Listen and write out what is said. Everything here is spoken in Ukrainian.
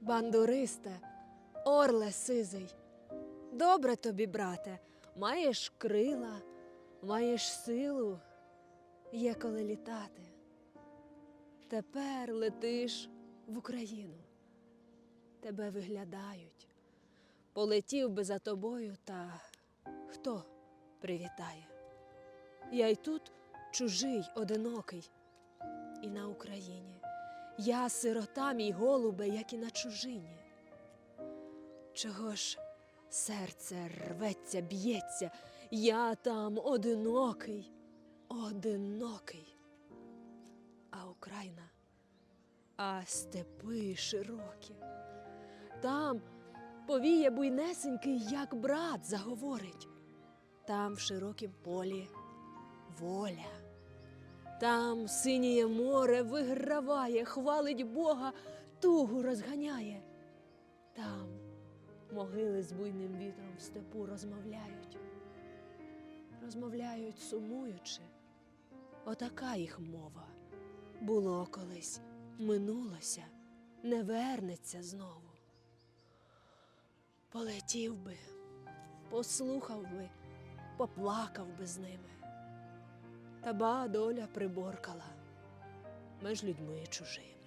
Бандуристе, орле сизий, добре тобі, брате, маєш крила, маєш силу, є коли літати. Тепер летиш в Україну. Тебе виглядають. Полетів би за тобою, та хто привітає? Я й тут чужий, одинокий, і на Україні. Я сирота, мій голубе, як і на чужині. Чого ж серце рветься, б'ється, я там одинокий, одинокий. А Україна, а степи широкі. Там повіє буйнесенький, як брат заговорить. Там в широкім полі воля. Там синіє море виграває, хвалить Бога, тугу розганяє. Там могили з буйним вітром в степу розмовляють. Розмовляють сумуючи. Отака їх мова. Було колись, минулося, не вернеться знову. Полетів би, послухав би, поплакав би з ними. Та ба доля приборкала між людьми чужими.